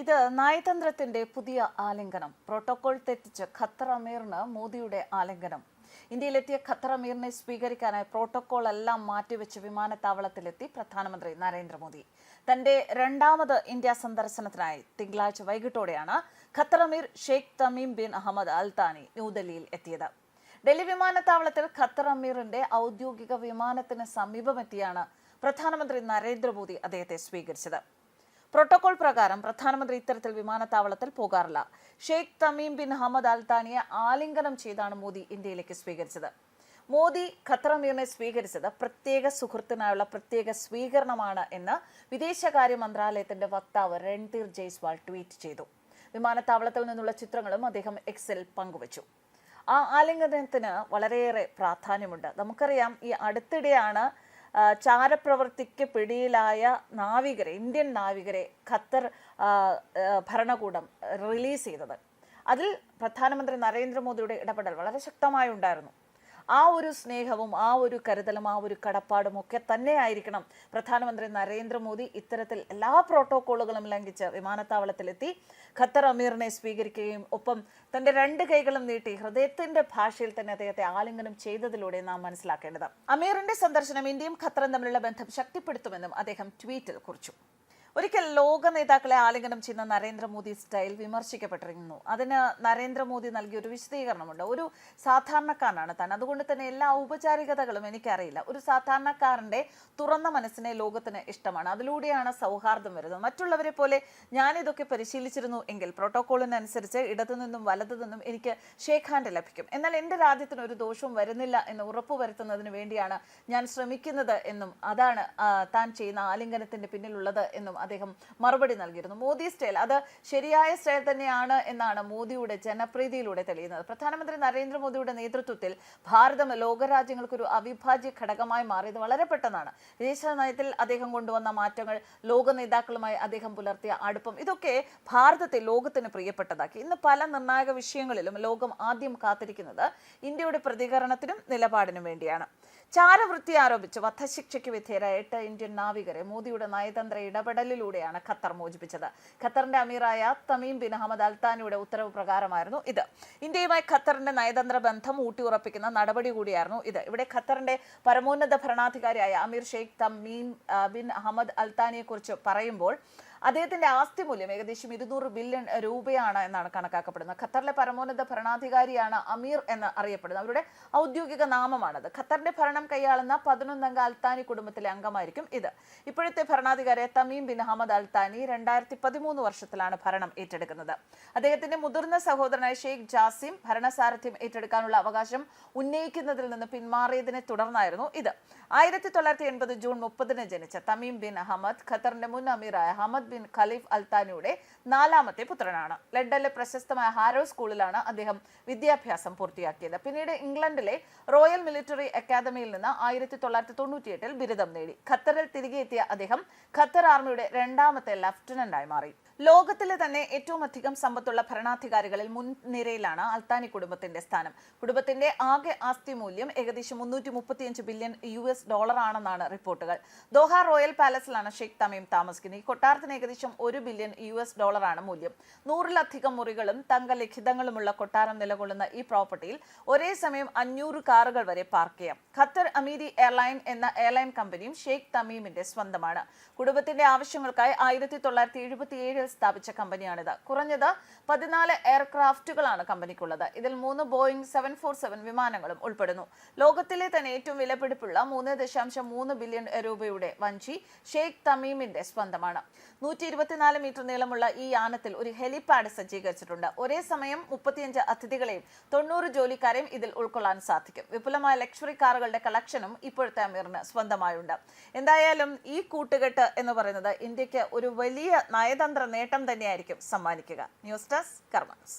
ഇത് നയതന്ത്രത്തിന്റെ പുതിയ ആലിംഗനം. പ്രോട്ടോകോൾ തെറ്റിച്ച് ഖത്തർ അമീറിന് മോദിയുടെ ആലിംഗനം. ഇന്ത്യയിലെത്തിയ ഖത്തർ അമീറിനെ സ്വീകരിക്കാനായി പ്രോട്ടോകോൾ എല്ലാം മാറ്റിവെച്ച് വിമാനത്താവളത്തിലെത്തി പ്രധാനമന്ത്രി നരേന്ദ്രമോദി. തന്റെ രണ്ടാമത് ഇന്ത്യ സന്ദർശനത്തിനായി തിങ്കളാഴ്ച വൈകിട്ടോടെയാണ് ഖത്തർ അമീർ Sheikh Tamim bin Ahmed Al Thani ന്യൂഡൽഹിയിൽ എത്തിയത്. ഡൽഹി വിമാനത്താവളത്തിൽ ഖത്തർ അമീറിന്റെ ഔദ്യോഗിക വിമാനത്തിന് സമീപമെത്തിയാണ് പ്രധാനമന്ത്രി നരേന്ദ്രമോദി അദ്ദേഹത്തെ സ്വീകരിച്ചത്. പ്രോട്ടോകോൾ പ്രകാരം പ്രധാനമന്ത്രി ഇത്തരത്തിൽ വിമാനത്താവളത്തിൽ പോകാറില്ല. Sheikh Tamim bin Hamad Al താനിയെ ആലിംഗനം ചെയ്താണ് മോദി ഇന്ത്യയിലേക്ക് സ്വീകരിച്ചത്. മോദി ഖത്തർ അമീറിനെ സ്വീകരിച്ചത് പ്രത്യേക സുഹൃത്തിനായുള്ള പ്രത്യേക സ്വീകരണമാണ് എന്ന് വിദേശകാര്യ മന്ത്രാലയത്തിന്റെ വക്താവ് രൺധീർ ജയ്സ്വാൾ ട്വീറ്റ് ചെയ്തു. വിമാനത്താവളത്തിൽ നിന്നുള്ള ചിത്രങ്ങളും അദ്ദേഹം എക്സിൽ പങ്കുവച്ചു. ആ ആലിംഗനത്തിന് വളരെയേറെ പ്രാധാന്യമുണ്ട്. നമുക്കറിയാം ഈ അടുത്തിടെയാണ് ചാരപ്രവർത്തിക്ക് പിടിയിലായ നാവികരെ ഇന്ത്യൻ നാവികരെ ഖത്തർ ഭരണകൂടം റിലീസ് ചെയ്തത്. അതിൽ പ്രധാനമന്ത്രി നരേന്ദ്രമോദിയുടെ ഇടപെടൽ വളരെ ശക്തമായി ഉണ്ടായിരുന്നു ആ ഒരു സ്നേഹവും ആ ഒരു കരുതലും ആ ഒരു കടപ്പാടും ഒക്കെ തന്നെയായിരിക്കണം പ്രധാനമന്ത്രി നരേന്ദ്രമോദി ഇത്തരത്തിൽ എല്ലാ പ്രോട്ടോക്കോളുകളും ലംഘിച്ച് വിമാനത്താവളത്തിലെത്തി ഖത്തർ അമീറിനെ സ്വീകരിക്കുകയും ഒപ്പം തന്റെ രണ്ട് കൈകളും നീട്ടി ഹൃദയത്തിന്റെ ഭാഷയിൽ തന്നെ അദ്ദേഹത്തെ ആലിംഗനം ചെയ്തതിലൂടെ നാം മനസ്സിലാക്കേണ്ടത്. അമീറിന്റെ സന്ദർശനം ഇന്ത്യയും ഖത്തറും തമ്മിലുള്ള ബന്ധം ശക്തിപ്പെടുത്തുമെന്നും അദ്ദേഹം ട്വീറ്റിൽ കുറിച്ചു. ഒരിക്കൽ ലോക നേതാക്കളെ ആലിംഗനം ചെയ്യുന്ന നരേന്ദ്രമോദി സ്റ്റൈൽ വിമർശിക്കപ്പെട്ടിരുന്നു അതിന് നരേന്ദ്രമോദി നൽകിയ ഒരു വിശദീകരണമുണ്ട്. ഒരു സാധാരണക്കാരനാണ് താൻ. അതുകൊണ്ട് തന്നെ എല്ലാ ഔപചാരികതകളും എനിക്കറിയില്ല. ഒരു സാധാരണക്കാരന്റെ തുറന്ന മനസ്സിനെ ലോകത്തിന് ഇഷ്ടമാണ്. അതിലൂടെയാണ് സൗഹാർദ്ദം വരുന്നത്. മറ്റുള്ളവരെ പോലെ ഞാനിതൊക്കെ പരിശീലിച്ചിരുന്നു എങ്കിൽ പ്രോട്ടോകോളിനനുസരിച്ച് ഇടതു നിന്നും വലതു നിന്നും എനിക്ക് ഷേഖാന്റെ ലഭിക്കും. എന്നാൽ എന്റെ രാജ്യത്തിന് ഒരു ദോഷവും വരുന്നില്ല എന്ന് ഉറപ്പുവരുത്തുന്നതിന് വേണ്ടിയാണ് ഞാൻ ശ്രമിക്കുന്നത് എന്നും അതാണ് താൻ ചെയ്യുന്ന ആലിംഗനത്തിന്റെ പിന്നിലുള്ളത് എന്നും അദ്ദേഹം മറുപടി നൽകിയിരുന്നു. മോദി സ്റ്റൈൽ അത് ശരിയായ സ്റ്റൈൽ തന്നെയാണ് എന്നാണ് മോദിയുടെ ജനപ്രീതിയിലൂടെ തെളിയുന്നത്. പ്രധാനമന്ത്രി നരേന്ദ്രമോദിയുടെ നേതൃത്വത്തിൽ ഭാരതം ലോകരാജ്യങ്ങൾക്കൊരു അവിഭാജ്യ ഘടകമായി മാറിയത് വളരെ പെട്ടെന്നാണ്. വിദേശ നയത്തിൽ അദ്ദേഹം കൊണ്ടുവന്ന മാറ്റങ്ങൾ ലോക നേതാക്കളുമായി അദ്ദേഹം പുലർത്തിയ അടുപ്പം ഇതൊക്കെ ഭാരതത്തെ ലോകത്തിന് പ്രിയപ്പെട്ടതാക്കി. ഇന്ന് പല നിർണായക വിഷയങ്ങളിലും ലോകം ആദ്യം കാത്തിരിക്കുന്നത് ഇന്ത്യയുടെ പ്രതികരണത്തിനും നിലപാടിനും വേണ്ടിയാണ്. ചാരവൃത്തി ആരോപിച്ച് വധശിക്ഷയ്ക്ക് വിധേയരായ എട്ട് ഇന്ത്യൻ നാവികരെ മോദിയുടെ നയതന്ത്ര ഇടപെടലിലൂടെയാണ് ഖത്തർ മോചിപ്പിച്ചത്. ഖത്തറിന്റെ അമീറായ തമീം ബിൻ അഹമ്മദ് അൽത്താനിയുടെ ഉത്തരവ് പ്രകാരമായിരുന്നു ഇത്. ഇന്ത്യയുമായി ഖത്തറിന്റെ നയതന്ത്ര ബന്ധം ഊട്ടിയുറപ്പിക്കുന്ന നടപടി കൂടിയായിരുന്നു ഇത്. ഇവിടെ ഖത്തറിന്റെ പരമോന്നത ഭരണാധികാരിയായ അമീർ ഷെയ്ഖ് തമീം ബിൻ അഹമ്മദ് അൽത്താനിയെ കുറിച്ച് പറയുമ്പോൾ അദ്ദേഹത്തിന്റെ ആസ്തി മൂല്യം ഏകദേശം ഇരുന്നൂറ് ബില്യൺ രൂപയാണ് എന്നാണ് കണക്കാക്കപ്പെടുന്നത്. ഖത്തറിലെ പരമോന്നത ഭരണാധികാരിയാണ് അമീർ എന്ന് അറിയപ്പെടുന്നത്. അവരുടെ ഔദ്യോഗിക നാമമാണത്. ഖത്തറിന്റെ ഭരണം കൈയാളുന്ന പതിനൊന്നംഗ അൽത്താനി കുടുംബത്തിലെ അംഗമായിരിക്കും ഇത്. ഇപ്പോഴത്തെ ഭരണാധികാരി തമീം ബിൻ അഹമ്മദ് അൽത്താനി രണ്ടായിരത്തി പതിമൂന്ന് വർഷത്തിലാണ് ഭരണം ഏറ്റെടുക്കുന്നത്. അദ്ദേഹത്തിന്റെ മുതിർന്ന സഹോദരനായ ഷെയ്ഖ് ജാസിം ഭരണസാരഥ്യം ഏറ്റെടുക്കാനുള്ള അവകാശം ഉന്നയിക്കുന്നതിൽ നിന്ന് പിന്മാറിയതിനെ തുടർന്നായിരുന്നു ഇത്. ആയിരത്തി തൊള്ളായിരത്തി എൺപത് ജൂൺ മുപ്പതിന് ജനിച്ച തമീം ബിൻ അഹമ്മദ് ഖത്തറിന്റെ മുൻ അമീറായ ഹമദ് ബിൻ ഖലീഫ് അൽത്താനിയുടെ നാലാമത്തെ പുത്രനാണ്. ലണ്ടനിലെ പ്രശസ്തമായ ഹാരോ സ്കൂളിലാണ് അദ്ദേഹം വിദ്യാഭ്യാസം പൂർത്തിയാക്കിയത്. പിന്നീട് ഇംഗ്ലണ്ടിലെ റോയൽ മിലിറ്ററി അക്കാദമിയിൽ നിന്ന് ആയിരത്തി തൊള്ളായിരത്തി തൊണ്ണൂറ്റിയെട്ടിൽ ബിരുദം നേടി. ഖത്തറിൽ തിരികെ എത്തിയ അദ്ദേഹം ഖത്തർ ആർമിയുടെ രണ്ടാമത്തെ ലഫ്റ്റനന്റായി മാറി. ലോകത്തിലെ തന്നെ ഏറ്റവും അധികം സമ്പത്തുള്ള ഭരണാധികാരികളിൽ മുൻനിരയിലാണ് അൽത്താനി കുടുംബത്തിന്റെ സ്ഥാനം. കുടുംബത്തിന്റെ ആകെ ആസ്തി മൂല്യം ഏകദേശം മുന്നൂറ്റി മുപ്പത്തിയഞ്ച് ബില്യൺ യു എസ് ഡോളർ ആണെന്നാണ് റിപ്പോർട്ടുകൾ. ദോഹ റോയൽ പാലസിലാണ് ഷെയ്ഖ് തമീം താമസിക്കുന്നത്. ഈ കൊട്ടാരത്തിന് ഏകദേശം ഒരു ബില്യൺ യു എസ് ഡോളറാണ് മൂല്യം. നൂറിലധികം മുറികളും തങ്കലിഖിതങ്ങളുമുള്ള കൊട്ടാരം നിലകൊള്ളുന്ന ഈ പ്രോപ്പർട്ടിയിൽ ഒരേ സമയം അഞ്ഞൂറ് കാറുകൾ വരെ പാർക്ക് ചെയ്യാം. ഖത്തർ അമീരി എയർലൈൻ എന്ന എയർലൈൻ കമ്പനിയും ഷെയ്ഖ് തമീമിന്റെ സ്വന്തമാണ്. കുടുംബത്തിന്റെ ആവശ്യങ്ങൾക്കായി ആയിരത്തി തൊള്ളായിരത്തി എഴുപത്തി ഏഴിൽ സ്ഥാപിച്ച കമ്പനിയാണിത്. കുറഞ്ഞത് പതിനാല് എയർക്രാഫ്റ്റുകളാണ് കമ്പനിക്കുള്ളത്. ഇതിൽ മൂന്ന് ബോയിങ് സെവൻ ഫോർ സെവൻ വിമാനങ്ങളും ഉൾപ്പെടുന്നു. ലോകത്തിലെ തന്നെ ഏറ്റവും വിലപിടിപ്പുള്ള മൂന്ന് ദശാംശം മൂന്ന് ബില്യൺ രൂപയുടെ വഞ്ചി ഷെയ്ഖ് തമീമിന്റെ സ്വന്തമാണ്. നൂറ്റി ഇരുപത്തിനാല് മീറ്റർ നീളമുള്ള ഈ യാനത്തിൽ ഒരു ഹെലിപാഡ് സജ്ജീകരിച്ചിട്ടുണ്ട്. ഒരേ സമയം മുപ്പത്തിയഞ്ച് അതിഥികളെയും തൊണ്ണൂറ് ജോലിക്കാരെയും ഇതിൽ ഉൾക്കൊള്ളാൻ സാധിക്കും. വിപുലമായ ലക്ഷറി കാറുകളുടെ കളക്ഷനും ഇപ്പോഴത്തെ അമീറിന് സ്വന്തമായുണ്ട്. എന്തായാലും ഈ കൂട്ടുകെട്ട് എന്ന് പറയുന്നത് ഇന്ത്യയ്ക്ക് ഒരു വലിയ നയതന്ത്ര നേട്ടം തന്നെയായിരിക്കും സമ്മാനിക്കുക. News desk കർമ്മസ്